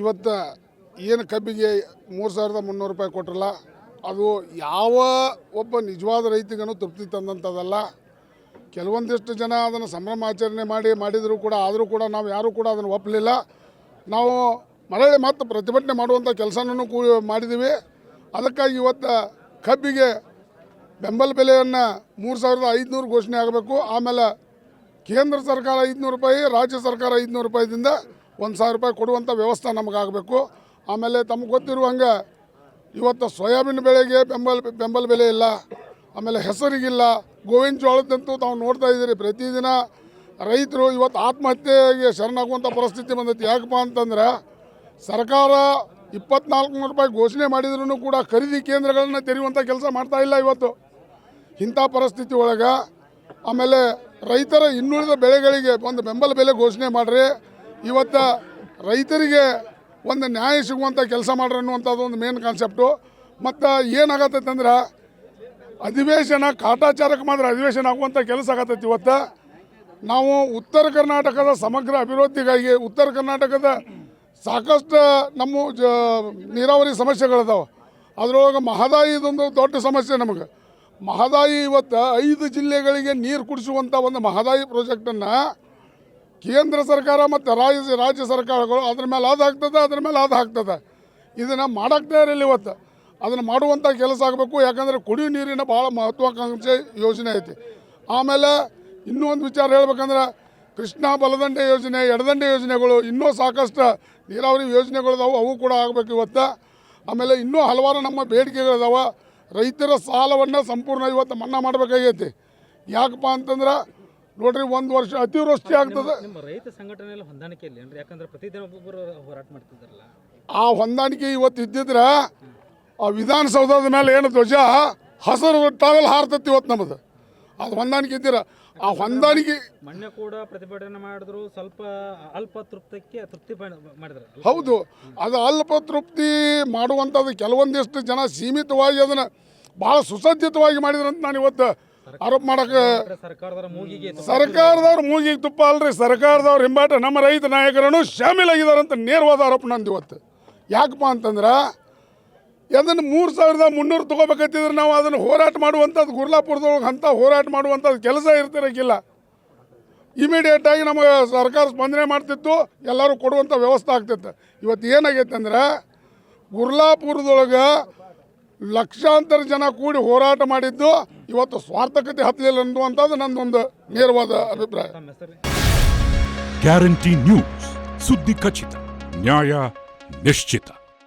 ಇವತ್ತು ಏನು ಕಬ್ಬಿಗೆ ಮೂರು ಸಾವಿರದ ಮುನ್ನೂರು ರೂಪಾಯಿ ಕೊಟ್ಟರಲ್ಲ ಅದು ಯಾವ ಒಬ್ಬ ನಿಜವಾದ ರೈತಗನು ತೃಪ್ತಿ ತಂದಂಥದ್ದಲ್ಲ. ಕೆಲವೊಂದಿಷ್ಟು ಜನ ಅದನ್ನು ಸಂಭ್ರಮಾಚರಣೆ ಮಾಡಿ, ಮಾಡಿದರೂ ಕೂಡ, ಆದರೂ ಕೂಡ ನಾವು ಯಾರೂ ಕೂಡ ಅದನ್ನು ಒಪ್ಪಲಿಲ್ಲ. ನಾವು ಮರಳಿ ಮತ್ತು ಪ್ರತಿಭಟನೆ ಮಾಡುವಂಥ ಕೆಲಸನೂ ಕೂ ಮಾಡಿದ್ದೀವಿ. ಅದಕ್ಕಾಗಿ ಇವತ್ತು ಕಬ್ಬಿಗೆ ಬೆಂಬಲ ಬೆಲೆಯನ್ನು ಮೂರು ಸಾವಿರದ ಐದುನೂರು ಘೋಷಣೆ ಆಗಬೇಕು. ಆಮೇಲೆ ಕೇಂದ್ರ ಸರ್ಕಾರ ಐದುನೂರು ರೂಪಾಯಿ, ರಾಜ್ಯ ಸರ್ಕಾರ ಐದುನೂರು ರೂಪಾಯಿದಿಂದ ಒಂದು ಸಾವಿರ ರೂಪಾಯಿ ಕೊಡುವಂಥ ವ್ಯವಸ್ಥೆ ನಮಗಾಗಬೇಕು. ಆಮೇಲೆ ತಮಗೆ ಗೊತ್ತಿರುವಂಗೆ ಇವತ್ತು ಸೋಯಾಬೀನ್ ಬೆಳೆಗೆ ಬೆಂಬಲ ಬೆಂಬಲ ಬೆಲೆ ಇಲ್ಲ. ಆಮೇಲೆ ಹೆಸರಿಗಿಲ್ಲ. ಗೋವಿನ ಜೋಳದಂತೂ ತಾವು ನೋಡ್ತಾ ಇದ್ದೀರಿ, ಪ್ರತಿದಿನ ರೈತರು ಇವತ್ತು ಆತ್ಮಹತ್ಯೆಗೆ ಶರಣಾಗುವಂಥ ಪರಿಸ್ಥಿತಿ ಬಂದೈತಿ. ಯಾಕಪ್ಪ ಅಂತಂದ್ರೆ, ಸರ್ಕಾರ ಇಪ್ಪತ್ನಾಲ್ಕು ನೂರು ರೂಪಾಯಿ ಘೋಷಣೆ ಮಾಡಿದ್ರೂ ಕೂಡ ಖರೀದಿ ಕೇಂದ್ರಗಳನ್ನು ತೆರೆಯುವಂಥ ಕೆಲಸ ಮಾಡ್ತಾ ಇಲ್ಲ ಇವತ್ತು. ಇಂಥ ಪರಿಸ್ಥಿತಿ ಒಳಗೆ, ಆಮೇಲೆ ರೈತರ ಇನ್ನುಳಿದ ಬೆಳೆಗಳಿಗೆ ಒಂದು ಬೆಂಬಲ ಬೆಲೆ ಘೋಷಣೆ ಮಾಡಿರಿ. ಇವತ್ತು ರೈತರಿಗೆ ಒಂದು ನ್ಯಾಯ ಸಿಗುವಂಥ ಕೆಲಸ ಮಾಡ್ರಿ ಅನ್ನುವಂಥದ್ದು ಒಂದು ಮೇನ್ ಕಾನ್ಸೆಪ್ಟು ಮತ್ತು ಏನಾಗತ್ತೈತೆ ಅಂದ್ರೆ ಅಧಿವೇಶನ ಕಾಟಾಚಾರಕ್ಕೆ ಮಾತ್ರ ಅಧಿವೇಶನ ಆಗುವಂಥ ಕೆಲಸ ಆಗತ್ತೈತಿ ಇವತ್ತು. ನಾವು ಉತ್ತರ ಕರ್ನಾಟಕದ ಸಮಗ್ರ ಅಭಿವೃದ್ಧಿಗಾಗಿ ಉತ್ತರ ಕರ್ನಾಟಕದ ಸಾಕಷ್ಟು ನಮ್ಮ ಜ ನೀರಾವರಿ ಸಮಸ್ಯೆಗಳಿದಾವೆ. ಅದರೊಳಗೆ ಮಹದಾಯಿ ಇದೊಂದು ದೊಡ್ಡ ಸಮಸ್ಯೆ ನಮಗೆ. ಮಹದಾಯಿ ಇವತ್ತು ಐದು ಜಿಲ್ಲೆಗಳಿಗೆ ನೀರು ಕುಡಿಸುವಂಥ ಒಂದು ಮಹದಾಯಿ ಪ್ರಾಜೆಕ್ಟನ್ನು ಕೇಂದ್ರ ಸರ್ಕಾರ ಮತ್ತು ರಾಜ್ಯ ರಾಜ್ಯ ಸರ್ಕಾರಗಳು ಅದ್ರ ಮೇಲೆ ಅದು ಹಾಕ್ತದೆ, ಅದ್ರ ಮೇಲೆ ಅದು ಹಾಕ್ತದೆ. ಇದನ್ನು ಮಾಡೋಕ್ಕೆ ಇರಲಿಲ್ಲ ಇವತ್ತು. ಅದನ್ನು ಮಾಡುವಂಥ ಕೆಲಸ ಆಗಬೇಕು, ಯಾಕಂದರೆ ಕುಡಿಯುವ ನೀರಿನ ಭಾಳ ಮಹತ್ವಾಕಾಂಕ್ಷೆ ಯೋಜನೆ ಐತಿ. ಆಮೇಲೆ ಇನ್ನೂ ಒಂದು ವಿಚಾರ ಹೇಳ್ಬೇಕಂದ್ರೆ, ಕೃಷ್ಣಾ ಬಲದಂಡೆ ಯೋಜನೆ, ಎಡದಂಡೆ ಯೋಜನೆಗಳು ಇನ್ನೂ ಸಾಕಷ್ಟು ನೀರಾವರಿ ಯೋಜನೆಗಳಿದಾವೆ ಅವು ಕೂಡ ಆಗಬೇಕು ಇವತ್ತು. ಆಮೇಲೆ ಇನ್ನೂ ಹಲವಾರು ನಮ್ಮ ಬೇಡಿಕೆಗಳಿದಾವೆ. ರೈತರ ಸಾಲವನ್ನು ಸಂಪೂರ್ಣ ಇವತ್ತು ಮನ್ನಾ ಮಾಡಬೇಕಾಗೈತಿ. ಯಾಕಪ್ಪ ಅಂತಂದ್ರೆ ನೋಡ್ರಿ ಒಂದು ವರ್ಷ ಅತಿವೃಷ್ಟಿ ಆಗ್ತದೆ. ನಿಮ್ಮ ರೈತ ಸಂಘಟನೆಯಲ್ಲಿ ಹೊಂದಾಣಿಕೆ ಇಲ್ಲ ಏನ್ರಿ? ಯಾಕಂದ್ರೆ ಪ್ರತಿದಿನ ಒಬ್ಬೊಬ್ಬರು ಹೋರಾಟ ಮಾಡ್ತಿದ್ದಾರಲ್ಲ. ಆ ಹೊಂದಾಣಿಕೆ ಇವತ್ತು ಇದ್ದಿದ್ರೆ ಆ ವಿಧಾನಸೌಧದ ಮೇಲೆ ಏನು ಧ್ವಜ ಹಸಿರು ಟಾವೆಲ್ ಹಾರ್ತತಿ ಇವತ್ತು ನಮ್ದು. ಅದು ಹೊಂದಾಣಿಕೆ ಇದ್ದೀರ. ಆ ಹೊಂದಾಣಿಕೆ ಮೊನ್ನೆ ಕೂಡ ಪ್ರತಿಭಟನೆ ಮಾಡಿದ್ರು ಸ್ವಲ್ಪ ಅಲ್ಪ ತೃಪ್ತಕ್ಕೆ ತೃಪ್ತಿ ಮಾಡ್- ಮಾಡಿದ್ರು ಹೌದು. ಅದು ಅಲ್ಪ ತೃಪ್ತಿ ಮಾಡುವಂಥದ್ದು ಕೆಲವೊಂದಿಷ್ಟು ಜನ ಸೀಮಿತವಾಗಿ ಅದನ್ನು ಭಾಳ ಸುಸಜ್ಜಿತವಾಗಿ ಮಾಡಿದ್ರಂತ ನಾನು ಇವತ್ತು ಆರೋಪ ಮಾಡಕ್ಕೆ ಸರ್ಕಾರದವ್ರ ಮೂಗಿಗೆ ತುಪ್ಪ ಅಲ್ರಿ ಸರ್ಕಾರದವ್ರು ಹಿಂಬಾಟ ನಮ್ಮ ರೈತ ನಾಯಕರನ್ನು ಶಾಮೀಲಾಗಿದ್ದಾರಂತ ನೇರವಾದ ಆರೋಪ ನಂದು ಇವತ್ತು. ಯಾಕಪ್ಪ ಅಂತಂದ್ರೆ ಅದನ್ನು ಮೂರು ಸಾವಿರದ ಮುನ್ನೂರು ತೊಗೋಬೇಕಂತಿದ್ರೆ ನಾವು ಅದನ್ನು ಹೋರಾಟ ಮಾಡುವಂಥದ್ದು ಗುರ್ಲಾಪುರದೊಳಗೆ ಅಂತ ಹೋರಾಟ ಮಾಡುವಂಥದ್ದು ಕೆಲಸ ಇರ್ತಿರಕ್ಕಿಲ್ಲ ಇಮಿಡಿಯೇಟ್ ಆಗಿ ನಮಗೆ ಸರ್ಕಾರ ಸ್ಪಂದನೆ ಮಾಡ್ತಿತ್ತು ಎಲ್ಲರೂ ಕೊಡುವಂಥ ವ್ಯವಸ್ಥೆ ಆಗ್ತಿತ್ತು. ಇವತ್ತು ಏನಾಗೈತೆ ಅಂದ್ರೆ ಗುರ್ಲಾಪುರದೊಳಗೆ ಲಕ್ಷಾಂತರ ಜನ ಕೂಡಿ ಹೋರಾಟ ಮಾಡಿದ್ದು ಇವತ್ತು ಸ್ವಾರ್ಥಕತೆ ಹತ್ತಲಿಲ್ಲ ಅನ್ನುವಂಥದ್ದು ನನ್ನೊಂದು ನೇರವಾದ ಅಭಿಪ್ರಾಯ. ಗ್ಯಾರಂಟಿ ನ್ಯೂಸ್ ಸುದ್ದಿ ಖಚಿತ ನ್ಯಾಯ ನಿಶ್ಚಿತ